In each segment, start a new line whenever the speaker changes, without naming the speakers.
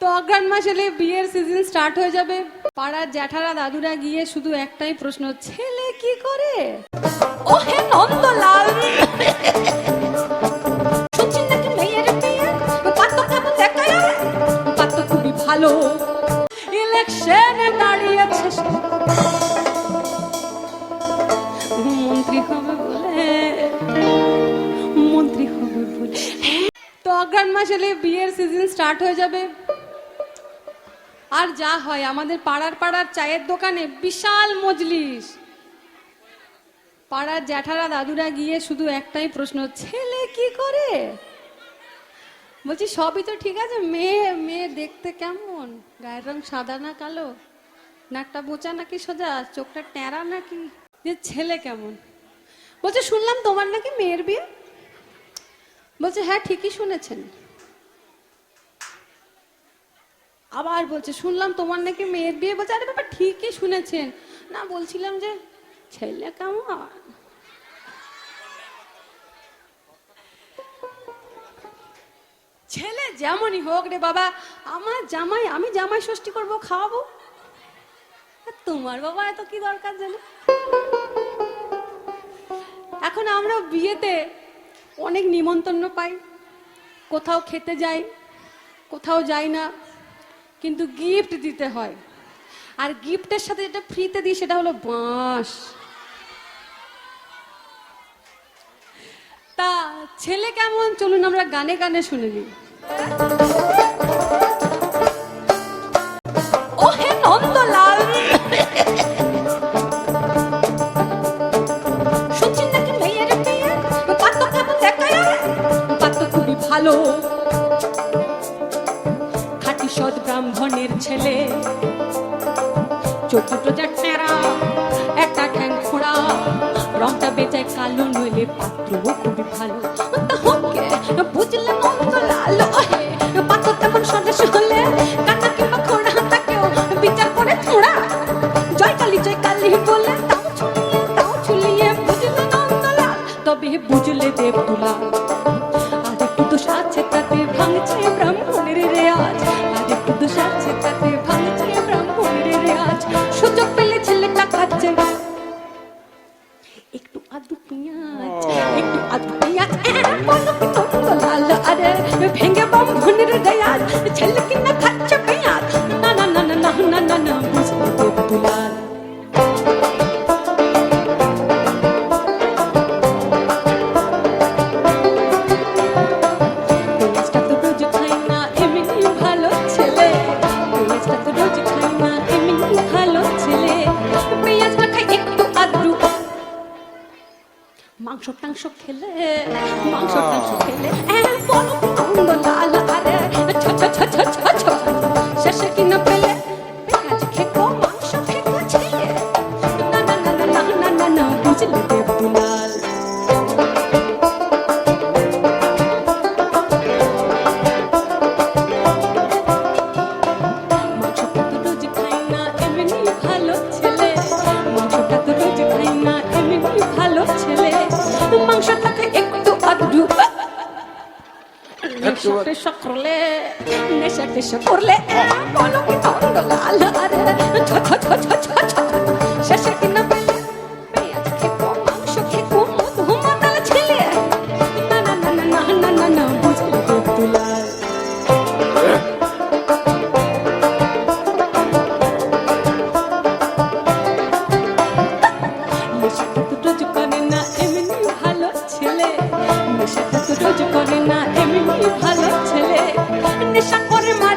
তো অগ্রাণ মাস এলে বিয়ের সিজন স্টার্ট হয়ে যাবে। পাড়ার জ্যাঠারা দাদুরা গিয়ে শুধু একটাই প্রশ্ন, ছেলে কি করে? ও হে নন্দলাল ভালো। ইলেকশনে দাঁড়িয়েছে। মন্ত্রী হবে বলে, মন্ত্রী হবে বলে। তো অগ্রাণ মাস এলে বিয়ের সিজন স্টার্ট হয়ে যাবে। আর যা হয়, আমাদের পাড়ার পাড়ার চায়ের দোকানে বিশাল মজলিস। পাড়ার জ্যাঠারা দাদুরা গিয়ে শুধু একটাই প্রশ্ন, ছেলে কি করে? বলছি, সবই তো ঠিক আছে, মেয়ে মেয়ে দেখতে কেমন? গায়ের রং সাদা না কালো? নাকটা বোচা নাকি সোজা? চোখটা ট্যারা নাকি? যে ছেলে কেমন? বলছে, শুনলাম তোমার নাকি মেয়ের বিয়ে? বলছে হ্যাঁ ঠিকই শুনেছেন। আবার বলছে, শুনলাম তোমার নাকি মেয়ের বিয়ে বলছে। আরে বাবা, ঠিকই শুনেছেন। না, বলছিলাম যে, ছেলে কেমন? ছেলে যেমনই হোক রে বাবা, আমার জামাই, আমি জামাই ষষ্ঠী করব, খাওয়াবো। তোমার বাবা এত কি দরকার জানো? এখন আমরা বিয়েতে অনেক নিমন্ত্রণ পাই। কোথাও খেতে যাই, কোথাও যাই না। কিন্তু গিফট দিতে হয়। আর গিফটের সাথে যেটা ফ্রিতে দিই সেটা হলো বাঁশ। তা ছেলে কেমন? চলুন আমরা গানে গানে শুনে নিই। চোখ দুটো জাটেরা একটা ঠ্যাং খোড়া রংটা বেচায় কালো নইলে পাত্র মাংস টাংস খেলে মাংস টাংস খেলে আনন্দ লাল আরে ছ রিক্সা টিক্সা করলে নেশা টেশা করলে এমন ধরো লাল আর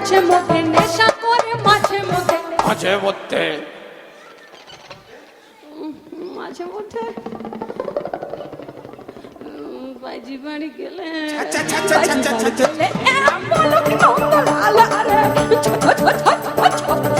মাঝে মধ্যে নেশা করে মাঝে মধ্যে
মাঝে মধ্যে।
মাঝে মধ্যে। বাজি বাড়ি গেলে।
আচ্ছা, আচ্ছা, আচ্ছা,
বাজি বাড়ি। গেলে।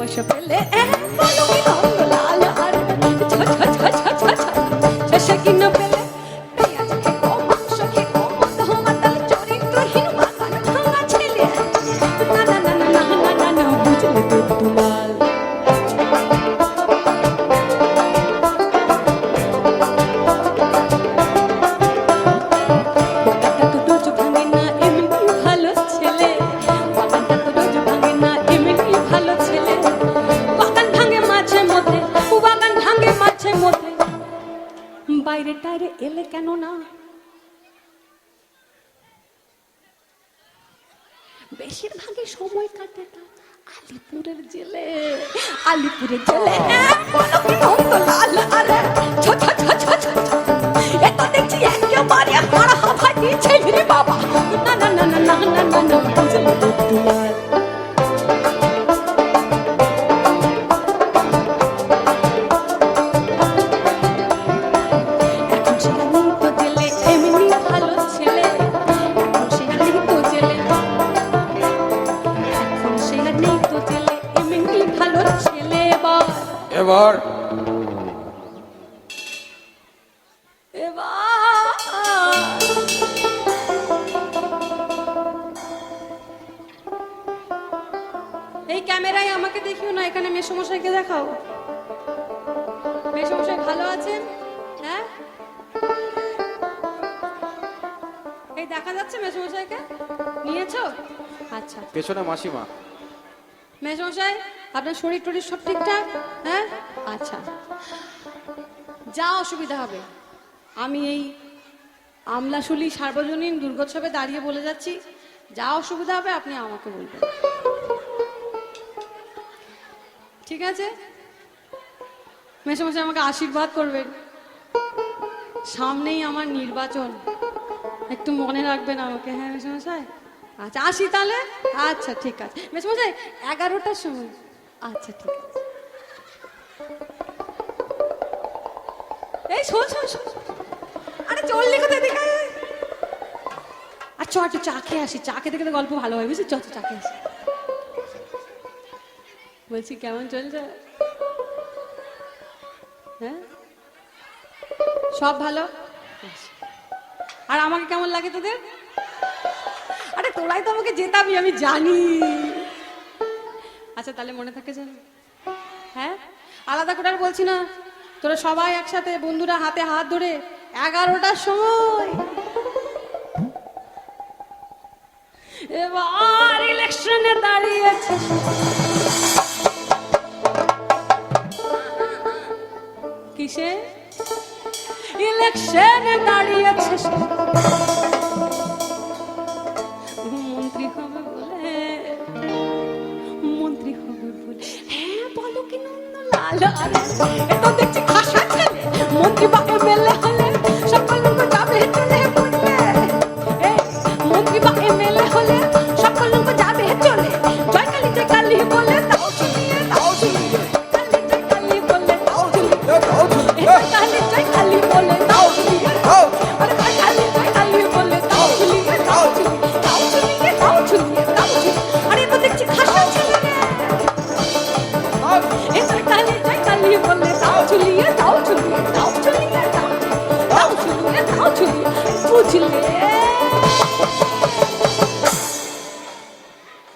পয়সা পেলে এক পলকে বাইরে টাইরে এলে কেন না বেশিরভাগই সময় কাটে না। আলিপুরের জেলে আলিপুরের জেলে। এটা দেখছি একেবারে হাড় হাফা দিয়েছে বাবা। না না না না না না না। ক্যামেরায় আমাকে দেখিও না এখানে মেসমশাইকে দেখাও। মেসমশাই ভালো আছেন? হ্যাঁ? এই দেখা যাচ্ছে মেসমশাইকে? নিয়েছো? আচ্ছা।
পেছনে মাসিমা।
মেসমশাই আপনার শরীর টরীর সব ঠিকঠাক? হ্যাঁ? আচ্ছা। যা অসুবিধা হবে। আমি এই আমলাশুলি সার্বজনীন দুর্গোৎসবে দাঁড়িয়ে বলে যাচ্ছি। যা অসুবিধা হবে আপনি আমাকে বলবেন। ঠিক আছে? মেসমশাই আমাকে আশীর্বাদ করবেন। সামনেই আমার নির্বাচন। একটু মনে রাখবেন আমাকে হ্যাঁ মেসমশাই? আচ্ছা আসি তাহলে? আচ্ছা ঠিক আছে। মেসমশাই এগারোটার সময়। আচ্ছা ঠিক আছে। এই শোন শোন শোন। আরে চললি কোথায় দিকে আর চ একটু চা খেয়ে আসি। চা খেতে খেতে গল্প ভালো হয় বুঝলি? চ চ, চা খেয়ে আসি। বলছি, কেমন চলছে? হ্যাঁ? সব ভালো? আর আমাকে কেমন লাগে তোদের? আরে তোরাই তো আমাকে জেতাবি, আমি জানি। আচ্ছা তাহলে মনে থাকে যেন। হ্যাঁ? আলাদা করে আর বলছি না, তোরা সবাই একসাথে বন্ধুরা হাতে হাত ধরে এগারোটার সময় এবার ইলেকশনে দাঁড়িয়েছে। কিসে? ইলেকশনে দাঁড়িয়েছে। মন্ত্রী হবে হ্যাঁ হলে সকল মন্ত্রী